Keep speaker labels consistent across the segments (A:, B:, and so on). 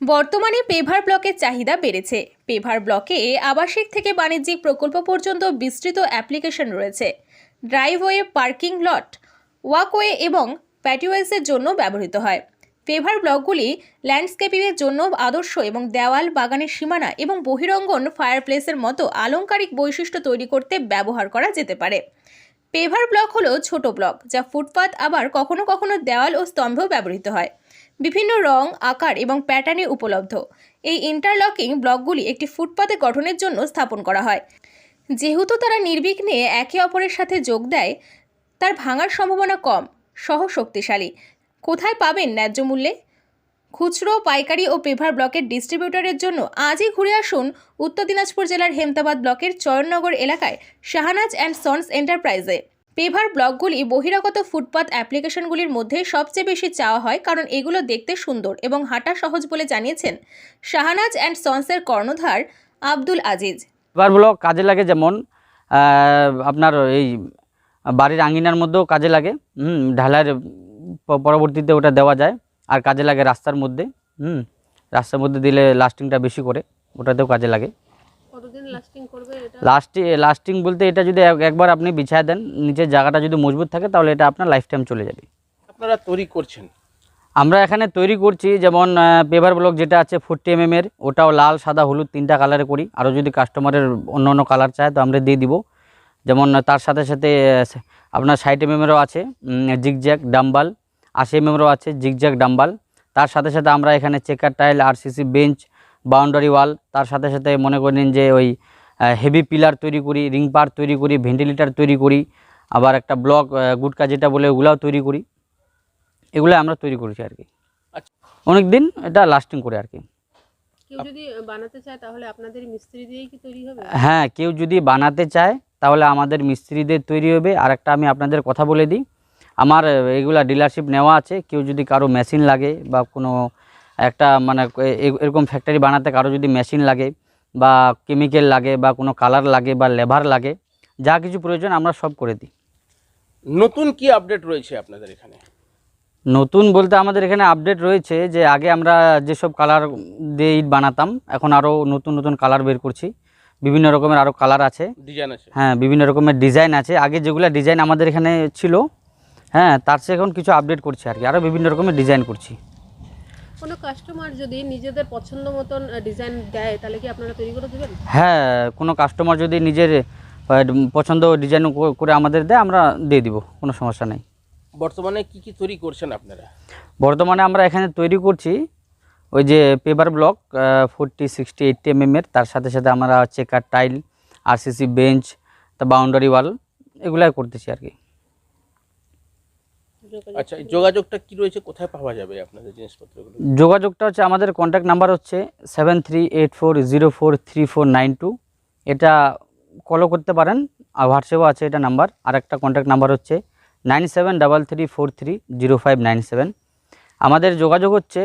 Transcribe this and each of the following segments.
A: বর্তমানে পেভার ব্লকের চাহিদা বেড়েছে। পেভার ব্লকে আবাসিক থেকে বাণিজ্যিক প্রকল্প পর্যন্ত বিস্তৃত অ্যাপ্লিকেশন রয়েছে। ড্রাইভওয়ে, পার্কিং লট, ওয়াকওয়ে এবং প্যাটিওয়েসের জন্য ব্যবহৃত হয়। পেভার ব্লকগুলি ল্যান্ডস্কেপিংয়ের জন্য আদর্শ এবং দেওয়াল, বাগানের সীমানা এবং বহিরঙ্গন ফায়ারপ্লেসের মতো আলংকারিক বৈশিষ্ট্য তৈরি করতে ব্যবহার করা যেতে পারে। পেভার ব্লক হলো ছোট ব্লক, যা ফুটপাত আবার কখনো কখনো দেওয়াল ও স্তম্ভেও ব্যবহৃত হয়। বিভিন্ন রং, আকার এবং প্যাটার্নে উপলব্ধ। এই ইন্টারলকিং ব্লকগুলি একটি ফুটপাতে গঠনের জন্য স্থাপন করা হয়। যেহেতু তারা নির্বিঘ্নে একে অপরের সাথে যোগ দেয়, তার ভাঙার সম্ভাবনা কম, সহ শক্তিশালী। কোথায় পাবেন ন্যায্য মূল্যে? খুচরো, পাইকারি ও পেভার ব্লকের ডিস্ট্রিবিউটরের জন্য আজই ঘুরে আসুন উত্তর দিনাজপুর জেলার হেমতাবাদ ব্লকের চয়ননগর এলাকায় শাহানাজ অ্যান্ড সন্স এন্টারপ্রাইজে। পেভার ব্লকগুলি বহিরাগত ফুটপাত অ্যাপ্লিকেশনগুলির মধ্যে সবচেয়ে বেশি চাওয়া হয় কারণ এগুলো দেখতে সুন্দর এবং হাঁটা সহজ বলে জানিয়েছেন শাহানাজ অ্যান্ড সন্সের কর্ণধার আব্দুল আজিজ।
B: পেপার ব্লক কাজে লাগে যেমন আপনার এই বাড়ির আঙিনার মধ্যেও কাজে লাগে, হুম, ঢালাইয়ের পরবর্তীতে ওটা দেওয়া যায়, আর কাজে লাগে রাস্তার মধ্যে, হুম, রাস্তার মধ্যে দিলে লাস্টিংটা বেশি করে, ওটাতেও কাজে লাগে।
C: কতদিন লাস্টিং করবে এটা?
B: লাস্টি লাস্টিং বলতে এটা যদি এক- একবার আপনি বিছায় দেন নিচের জায়গাটা যদি মজবুত থাকে তাহলে এটা আপনার লাইফ টাইম চলে যাবে।
D: আপনারা তৈরি করছেন?
B: আমরা এখানে তৈরি করছি যেমন পেপার ব্লক যেটা আছে ফোরটি এম এর ওটাও লাল সাদা হলুদ তিনটা কালারে করি। আরও যদি কাস্টমারের অন্য অন্য কালার চায় তো আমরা দিয়ে দিব। যেমন তার সাথে সাথে আপনার ষাট এম এরও আছে জিগজ্যাক ডাম্বাল আশি এম এরও আছে জিগজ্যাক ডাম্বাল তার সাথে সাথে আমরা এখানে checker tile RCC bench boundary wall তার সাথে সাথে মনে করেন যে ওই হেভি পিলার তৈরি করি রিং পার তৈরি করি ভেন্টিলেটার তৈরি করি আবার একটা ব্লক গুটকা যেটা বলে ওগুলাও তৈরি করি। এগুলো আমরা তৈরি করেছি আর কি।
D: আচ্ছা।
B: অনেক দিন এটা লাস্টিং করে আর কি।
C: যদি বানাতে চায় তাহলে আপনাদের মিস্ত্রি দিয়েই কি তৈরি হবে?
B: হ্যাঁ কেউ যদি বানাতে চায় তাহলে আমাদের মিস্ত্রিদের তৈরি হবে। আর একটা আমি আপনাদের কথা বলে দিই। আমার এগুলা ডিলারশিপ নেওয়া আছে। কেউ যদি কারও মেশিন লাগে বা কোনো একটা মানে এরকম ফ্যাক্টরি বানাতে কারও যদি মেশিন লাগে বা কেমিক্যাল লাগে বা কোনো কালার লাগে বা লেবার লাগে যা কিছু প্রয়োজন আমরা সব করে দিই।
D: নতুন কি আপডেট রয়েছে আপনাদের এখানে?
B: নতুন বলতে আমাদের এখানে আপডেট রয়েছে যে আগে আমরা যেসব কালার দিয়ে ইট বানাতাম এখন আরও নতুন নতুন কালার বের করছি। বিভিন্ন রকমের আরও কালার আছে।
D: ডিজাইন আছে।
B: হ্যাঁ বিভিন্ন রকমের ডিজাইন আছে। আগে যেগুলো ডিজাইন আমাদের এখানে ছিল হ্যাঁ তার চেয়ে এখন কিছু আপডেট করছি আর কি। আরও বিভিন্ন রকমের ডিজাইন করছি।
C: কোনো কাস্টমার যদি নিজেদের পছন্দ মতন ডিজাইন দেয় তাহলে কি আপনারা তৈরি করে দেবেন?
B: হ্যাঁ কোনো কাস্টমার যদি নিজের পছন্দ ডিজাইন করে আমাদের দেয় আমরা দিয়ে দিব কোনো সমস্যা নেই।
D: বর্তমানে কি কি তৈরি করছেন আপনারা?
B: বর্তমানে আমরা এখানে তৈরি করছি ওই যে paper block forty sixty eighty এর। তার সাথে সাথে আমরা চেকার টাইল আরসিসি বেঞ্চ তা বাউন্ডারি ওয়াল এগুলাই করতেছি আর কি।
D: আচ্ছা যোগাযোগটা কি রয়েছে? কোথায় পাওয়া যাবে আপনাদের জিনিসপত্রগুলো?
B: যোগাযোগটা হচ্ছে আমাদের কন্ট্যাক্ট নাম্বার হচ্ছে seven three eight four zero four three four nine two এটা কলও করতে পারেন আর হোয়াটসঅ্যাপও আছে এটা নাম্বার আর একটা কন্ট্যাক্ট নাম্বার হচ্ছে nine seven double three four three zero five nine seven আমাদের যোগাযোগ হচ্ছে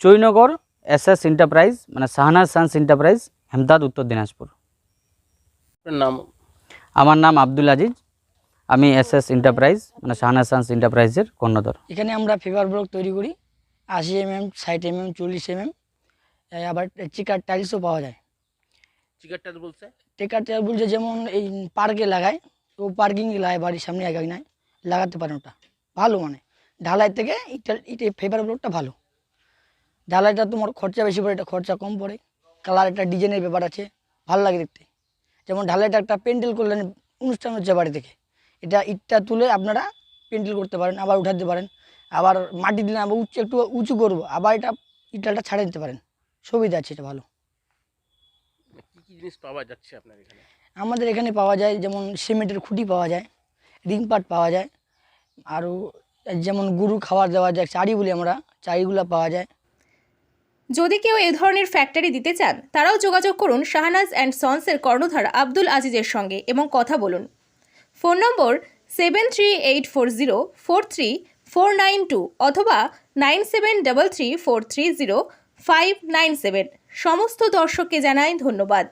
B: চৈনগর এস এস এন্টারপ্রাইজ মানে শাহনাজ সান্স এন্টারপ্রাইজ হেমদাদ উত্তর দিনাজপুর।
D: নাম?
B: আমার নাম আব্দুল আজিজ। আমি এস এস এন্টারপ্রাইজ মানে শাহনাজ সান্স এন্টারপ্রাইজের কর্ণধর।
E: এখানে আমরা পেপার ব্লক তৈরি করি আশি এমএম ষাট এম এম চল্লিশ এমএম আবার চিকার টাইলসও পাওয়া যায়।
D: চিকারটা বলছে?
E: টেকার টাইল বলছে যেমন এই পার্কে লাগায় ও পার্কিং লাগায় বাড়ির সামনে এক নাই লাগাতে পারেন ওটা। ভালো মানে। ঢালাই থেকে ইটা ইটে পেপার ব্লকটা ভালো। ঢালাইটা তোমার খরচা বেশি পড়ে এটা খরচা কম পড়ে। কালার একটা ডিজাইনের ব্যাপার আছে ভালো লাগে দেখতে। যেমন ঢালাইটা একটা প্যান্ডেল করলেন অনুষ্ঠান হচ্ছে বাড়ি থেকে। এটা ইটটা তুলে আপনারা পেন্টেল করতে পারেন আবার উঠাতে পারেন। আবার মাটি দিলে আবার উঁচু একটু উঁচু করব আবার এটা ইটাটা ছাড়ে দিতে পারেন। সুবিধা আছে এটা ভালো।
D: কি কি জিনিস পাওয়া যাচ্ছে আপনার এখানে?
E: আমাদের এখানে পাওয়া যায় যেমন সিমেন্টের খুঁটি পাওয়া যায় রিং পাট পাওয়া যায় আরও যেমন গরু খাবার দেওয়া যায় চারি বলি আমরা চারিগুলো পাওয়া যায়।
A: যদি কেউ এ ধরনের ফ্যাক্টরি দিতে চান তারাও যোগাযোগ করুন শাহনাজ অ্যান্ড সন্সের কর্ণধার আব্দুল আজিজের সঙ্গে এবং কথা বলুন। Phone number seven three eight four zero four three four nine two অথবা nine seven double three four three zero five nine seven সমস্ত দর্শককে জানাই ধন্যবাদ।